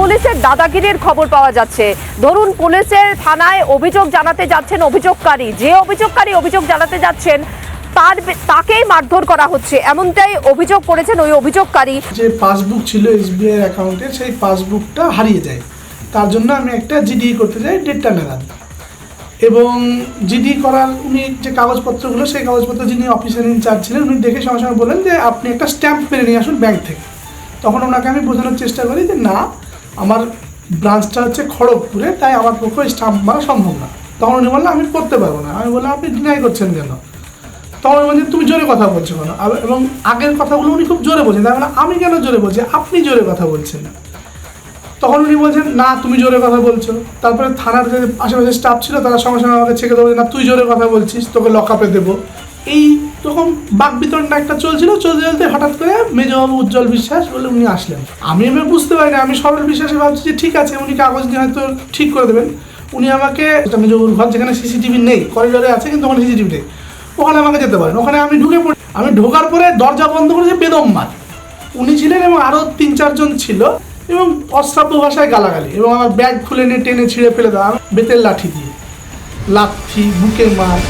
পুলিশের দাদাগিরির খবর পাওয়া যাচ্ছে। ধরুন পুলিশের থানায় অভিযোগ জানাতে যাচ্ছেন অভিযোগকারী। যে অভিযোগকারী অভিযোগ জানাতে যাচ্ছেন, তার তাকেই মারধর করা হচ্ছে। এমনটাই অভিযোগ করেছেন ওই অভিযোগকারী। যে পাসবুক ছিল এসবিআই অ্যাকাউন্টের সেই পাসবুকটা হারিয়ে যায়। তার জন্য আমি একটা জিডি করতে যাই ডেটটা নাগাদ এবং জিডি করার উনি যে কাগজপত্রগুলো, সেই কাগজপত্র যিনি অফিসার ইনচার্জ ছিলেন, উনি দেখে সঙ্গে সঙ্গে বললেন যে আপনি একটা স্ট্যাম্প মেরে নিয়ে আসুন ব্যাংক থেকে। তখন ওনাকে আমি বোঝানোর চেষ্টা করি যে না আমার ব্রাঞ্চটা হচ্ছে খড়গপুরে, তাই আমার পক্ষে স্ট্যাম্প মারা সম্ভব না। তখন উনি বললেন, আমি করতে পারব না। আমি বললাম, আপনি ডিনাই করছেন কেন? তখন বলছেন তুমি জোরে কথা বলছো কেন? এবং আগের কথাগুলো উনি খুব জোরে বলছেন। তার মানে আমি কেন জোরে বলছি? আপনি জোরে কথা বলছেন। না তখন উনি বলছেন, না, তুমি জোরে কথা বলছো। তারপরে থানার যে আশেপাশে স্টাফ ছিল, তারা সঙ্গে সঙ্গে আমাকে ছেঁকে দেবো না, তুই জোরে কথা বলছিস, তোকে লকআপে দেবো। এই রকম বাক বিতরণটা একটা চলছিল, চলতে চলতে হঠাৎ করে মেজবাবু উজ্জ্বল বিশ্বাস বলে উনি আসলেন। আমি এবার বুঝতে পারি না আমি সরল বিশ্বাসে ভাবছি যে ঠিক আছে, উনি কাগজ নিয়ে হয়তো ঠিক করে দেবেন। উনি আমাকে মেজবাবুর ঘর, যেখানে সিসিটিভি নেই করিডোরে আছে, কিন্তু ওখানে সিসিটিভি নেই। ওখানে আমাকে যেতে পারেন। ওখানে আমি ঢুকে পড়ি। আমি ঢোকার পরে দরজা বন্ধ করেছে বেদম মার। উনি ছিলেন এবং আরও তিন, চারজন ছিল এবং অশ্রাব্য ভাষায় গালাগালি এবং আমার ব্যাগ খুলে নিয়ে টেনে ছিঁড়ে ফেলে দেওয়া বেতের লাঠি দিয়ে। লাঠি, বুকে মার।